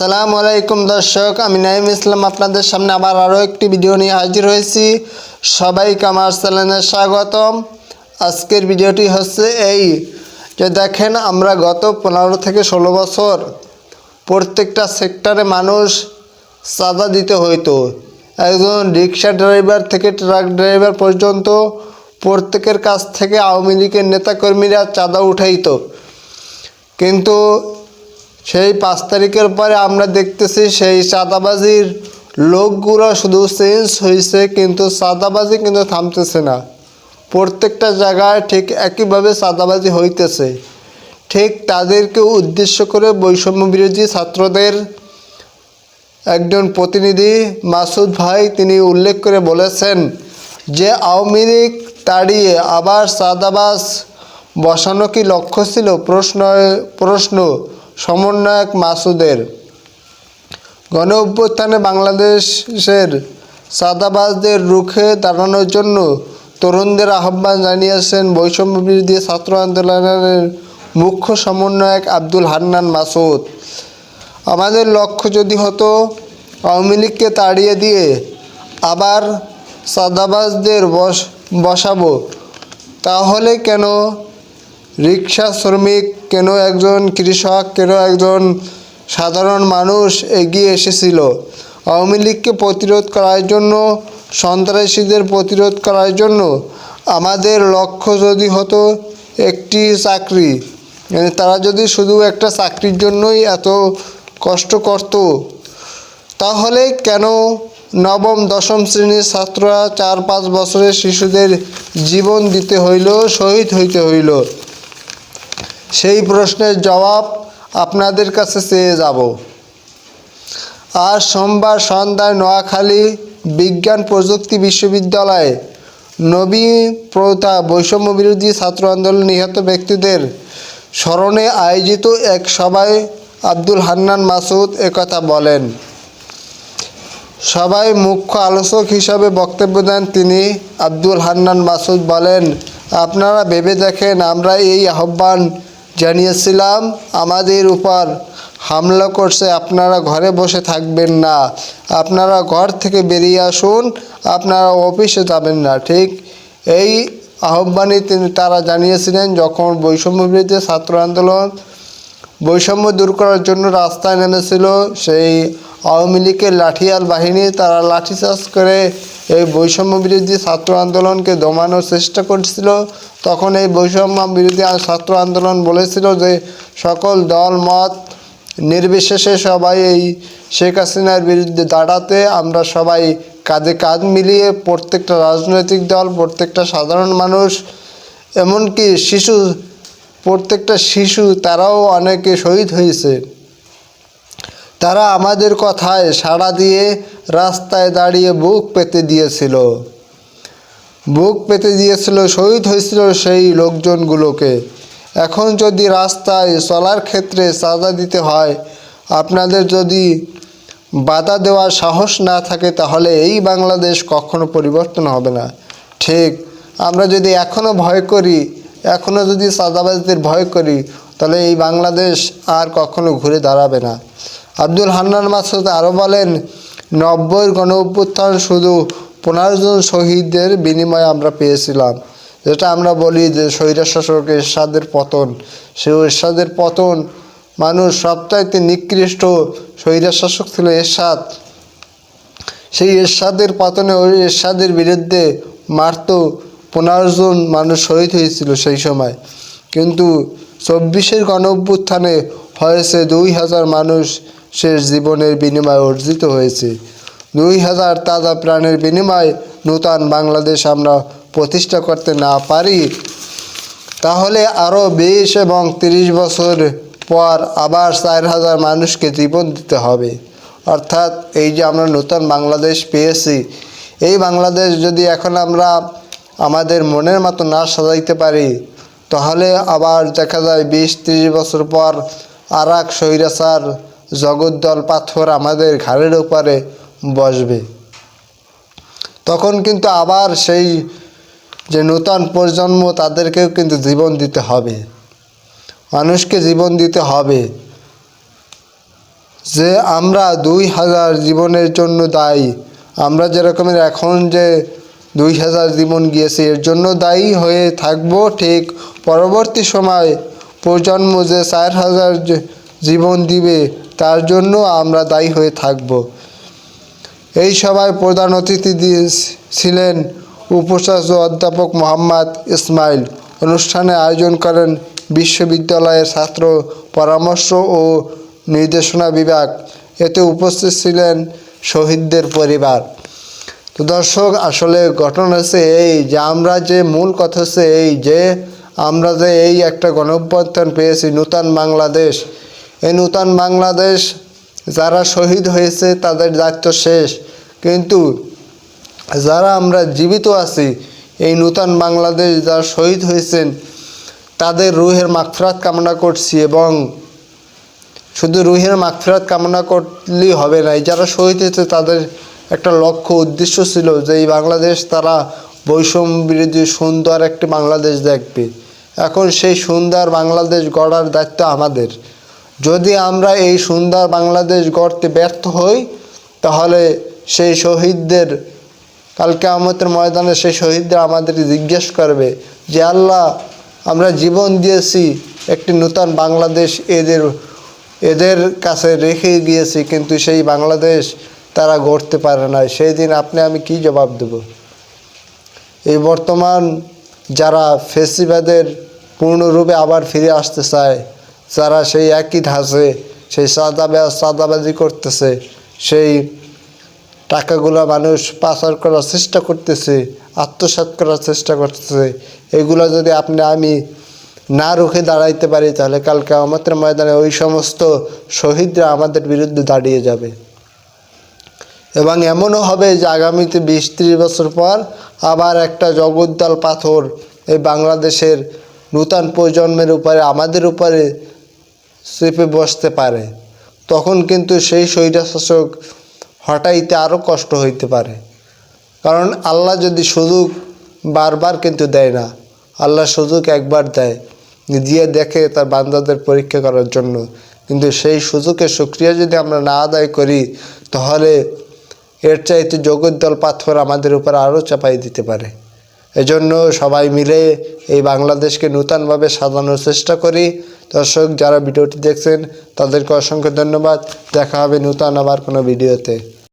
সালাম আলাইকুম দর্শক, আমি নাইম ইসলাম আপনাদের সামনে আবার আরও একটি ভিডিও নিয়ে হাজির হয়েছি। সবাইকে আমার চ্যানেলে স্বাগতম। আজকের ভিডিওটি হচ্ছে এই যে দেখেন আমরা গত পনেরো থেকে ষোলো বছর প্রত্যেকটা সেক্টরে মানুষ চাঁদা দিতে হইতো। একজন রিক্সা ড্রাইভার থেকে ট্রাক ড্রাইভার পর্যন্ত প্রত্যেকের কাছ থেকে আওয়ামী লীগের নেতাকর্মীরা চাঁদা উঠাইত। কিন্তু সেই পাঁচ তারিখের পরে আমরা দেখতেছি সেই চাঁদাবাজির লোকগুলো শুধু চেঞ্জ হয়েছে কিন্তু চাঁদাবাজি কিন্তু থামতেছে না। প্রত্যেকটা জায়গায় ঠিক একইভাবে চাঁদাবাজি হইতেছে। ঠিক তাদেরকে উদ্দেশ্য করে বৈষম্য বিরোধী ছাত্রদের একজন প্রতিনিধি মাসুদ ভাই তিনি উল্লেখ করে বলেছেন যে, আওয়ামী লীগ তাড়িয়ে আবার সাদাবাস বসানো কি লক্ষ্য ছিল? প্রশ্ন প্রশ্ন। সমন্বয়ক মাসুদের গণ অভ্যুত্থানে বাংলাদেশের সাদাবাজদের রুখে দাঁড়ানোর জন্য তরুণদের আহ্বান জানিয়েছেন বৈষম্য বিরোধী ছাত্র আন্দোলনের মুখ্য সমন্বয়ক আব্দুল হান্নান মাসুদ। আমাদের লক্ষ্য যদি হতো, আওয়ামী লীগকে তাড়িয়ে দিয়ে আবার সাদাবাজদের বস, বসাবো, তাহলে কেন রিক্সা শ্রমিক, কেন একজন কৃষক, কেন একজন সাধারণ মানুষ এগিয়ে এসেছিল? আওয়ামী লীগকে প্রতিরোধ করার জন্য, সন্ত্রাসীদের প্রতিরোধ করার জন্য আমাদের লক্ষ্য যদি হতো একটি চাকরি মানে তারা যদি শুধু একটা চাকরির জন্যই এত কষ্ট করত, তাহলে কেন নবম, দশম শ্রেণির ছাত্ররা চার পাঁচ বছরের শিশুদের জীবন দিতে হইল, শহীদ হইতে হইল? সেই প্রশ্নের জবাব আপনাদের কাছে চেয়ে যাব। আর সোমবার সন্ধ্যায় নোয়াখালী বিজ্ঞান প্রযুক্তি বিশ্ববিদ্যালয়ে নবী প্রথা বৈষম্য বিরোধী ছাত্র আন্দোলন নিহত ব্যক্তিদের স্মরণে আয়োজিত এক সভায় আব্দুল হান্নান মাসুদ একথা বলেন। সবাই মুখ্য আলোচক হিসাবে বক্তব্য দেন তিনি আব্দুল হান্নান মাসুদ বলেন, আপনারা ভেবে দেখেন, আমরা এই আহ্বান জানিয়েছিলাম, আমাদের উপর হামলা করছে, আপনারা ঘরে বসে থাকবেন না। আপনারা ঘর থেকে বেরিয়ে আসুন, আপনারা অফিসে যাবেন না। ঠিক এই আহ্বানই তিনি তারা জানিয়েছিলেন যখন বৈষম্য বিরোধী ছাত্র আন্দোলন বৈষম্য দূর করার জন্য রাস্তায় নেমেছিল। সেই আওয়ামী লীগের লাঠিয়াল বাহিনী তারা লাঠিচার্জ করে এই বৈষম্য বিরোধী ছাত্র আন্দোলনকে দমানোর চেষ্টা করছিল। তখন এই বৈষম্য বিরোধী ছাত্র আন্দোলন বলেছিল যে, সকল দল, মত নির্বিশেষে সবাই এই শেখ হাসিনার বিরুদ্ধে দাঁড়াতে আমরা সবাই কাঁধে কাঁধ মিলিয়ে প্রত্যেকটা রাজনৈতিক দল, প্রত্যেকটা সাধারণ মানুষ, এমনকি শিশু, প্রত্যেকটা শিশু, তারাও অনেকে শহীদ হয়েছে। তারা আমাদের কথায় সাড়া দিয়ে রাস্তায় দাঁড়িয়ে বুক পেতে দিয়েছিল। বুক পেতে দিয়েছিল, শহীদ হয়েছিল সেই লোকজনগুলোকে। এখন যদি রাস্তায় চলার ক্ষেত্রে সাজা দিতে হয়, আপনাদের যদি বাধা দেওয়ার সাহস না থাকে, তাহলে এই বাংলাদেশ কখনো পরিবর্তন হবে না। ঠিক, আমরা যদি এখনও ভয় করি এখনও যদি সাদাবাজদের ভয় করি, তাহলে এই বাংলাদেশ আর কখনো ঘুরে দাঁড়াবে না। আব্দুল হান্নান মাসুদ আরও বলেন নব্বই গণ অভ্যুত্থান শুধু পনেরো জন শহীদদের বিনিময়ে আমরা পেয়েছিলাম। যেটা আমরা বলি যে স্বৈরা শাসক এরশাদের পতন। সেই এরশাদের পতন মানুষ সবচাইতে নিকৃষ্ট স্বৈরা শাসক ছিল এরশাদ। সেই এরশাদের পতনে ওই এরশাদের বিরুদ্ধে মারত পনেরো জন মানুষ শহীদ হয়েছিল সেই সময়। কিন্তু চব্বিশের গণ হয়েছে দুই হাজার মানুষ শেষ জীবনের বিনিময়ে অর্জিত হয়েছে। দুই হাজার তাজা প্রাণের বিনিময়ে নূতন বাংলাদেশ আমরা প্রতিষ্ঠা করতে না পারি, তাহলে আরও বিশ এবং তিরিশ বছর পর আবার চার হাজার মানুষকে জীবন দিতে হবে। অর্থাৎ এই যে আমরা নতুন বাংলাদেশ পেয়েছি, এই বাংলাদেশ যদি এখন আমরা আমাদের মনের মতো না সাজাইতে পারি, তাহলে আবার দেখা যায় বিশ, তিরিশ বছর পর আর এক স্বৈরাচার জগদ্দল পাথর আমাদের ঘাড়ের ওপারে বসবে। তখন কিন্তু আবার সেই যে নূতন প্রজন্ম তাদেরকেও কিন্তু জীবন দিতে হবে। মানুষকে জীবন দিতে হবে। যে আমরা দুই হাজার জীবনের জন্য দায়ী, আমরা যেরকমের এখন যে দুই হাজার জীবন গিয়েছে, এর জন্য দায়ী হয়ে থাকব ঠিক পরবর্তী সময় প্রজন্ম যে চার হাজার জীবন দিবে তার জন্য আমরা দায়ী হয়ে থাকব। এই সভায় প্রধান অতিথি ছিলেন উপচার্য অধ্যাপক মোহাম্মদ ইসমাইল। অনুষ্ঠানে আয়োজন করেন বিশ্ববিদ্যালয়ের ছাত্র পরামর্শ ও নির্দেশনা বিভাগ। এতে উপস্থিত ছিলেন শহীদদের পরিবার। তো দর্শক, আসলে ঘটনা হচ্ছে এই যে আমরা যে মূল কথা হচ্ছে এই যে আমরা যে এই একটা গণঅভ্যুত্থান পেয়েছি নূতন বাংলাদেশ এই নূতন বাংলাদেশ যারা শহীদ হয়েছে, তাদের দায়িত্ব শেষ। কিন্তু যারা আমরা জীবিত আছি, এই নূতন বাংলাদেশ যারা শহীদ হয়েছেন, তাদের রুহের মাগফিরাত কামনা করছি এবং শুধু রুহের মাগফিরাত কামনা করলেই হবে না যারা শহীদ হয়েছে, তাদের একটা লক্ষ্য, উদ্দেশ্য ছিল যে এই বাংলাদেশ তারা বৈষম্য বিরোধী সুন্দর একটি বাংলাদেশ দেখবে। এখন সেই সুন্দর বাংলাদেশ গড়ার দায়িত্ব আমাদের। যদি আমরা এই সুন্দর বাংলাদেশ গড়তে ব্যর্থ হই, তাহলে সেই শহীদদের কালকে আমাদের ময়দানে সেই শহীদরা আমাদের জিজ্ঞেস করবে যে, আল্লাহ, আমরা জীবন দিয়েছি একটি নূতন বাংলাদেশ এদের এদের কাছে রেখে গিয়েছি, কিন্তু সেই বাংলাদেশ তারা গড়তে পারে না সেই দিন আপনি, আমি কি জবাব দেব? এই বর্তমান যারা ফেসিবাদের পূর্ণরূপে আবার ফিরে আসতে চায় যারা সেই একই ধাঁচে, সেই সাদা সাদাবাজি করতেছে, সেই টাকাগুলো মানুষ পাচার করার চেষ্টা করতেছে, আত্মসাৎ করার চেষ্টা করতেছে, এগুলো যদি আপনি, আমি না রুখে দাঁড়াইতে পারি, তাহলে কালকে আমাদের ময়দানে ওই সমস্ত শহীদরা আমাদের বিরুদ্ধে দাঁড়িয়ে যাবে। এবং এমনও হবে যে আগামীতে বিশ ত্রিশ বছর পর আবার একটা জগদ্দল পাথর এই বাংলাদেশের নূতন প্রজন্মের উপরে, আমাদের উপরে চেপে বসতে পারে, তখন কিন্তু সেই স্বৈরাশাসক হটাইতে আরও কষ্ট হইতে পারে। কারণ আল্লাহ যদি সুযোগ বারবার কিন্তু দেয় না, আল্লাহ সুযোগ একবার দেয় দিয়ে দেখে তার বান্দাদের পরীক্ষা করার জন্য। কিন্তু সেই সুযোগের সুক্রিয়া যদি আমরা না আদায় করি, তাহলে এর চাইতে জগদ্দল পাথর আমাদের উপর আরও চাপাই দিতে পারে। এজন্য সবাই মিলে এই বাংলাদেশকে নূতনভাবে সাজানোর চেষ্টা করি। দর্শক, যারা ভিডিওটি দেখছেন, তাদেরকে অসংখ্য ধন্যবাদ। দেখা হবে নূতন আবার কোনো ভিডিওতে।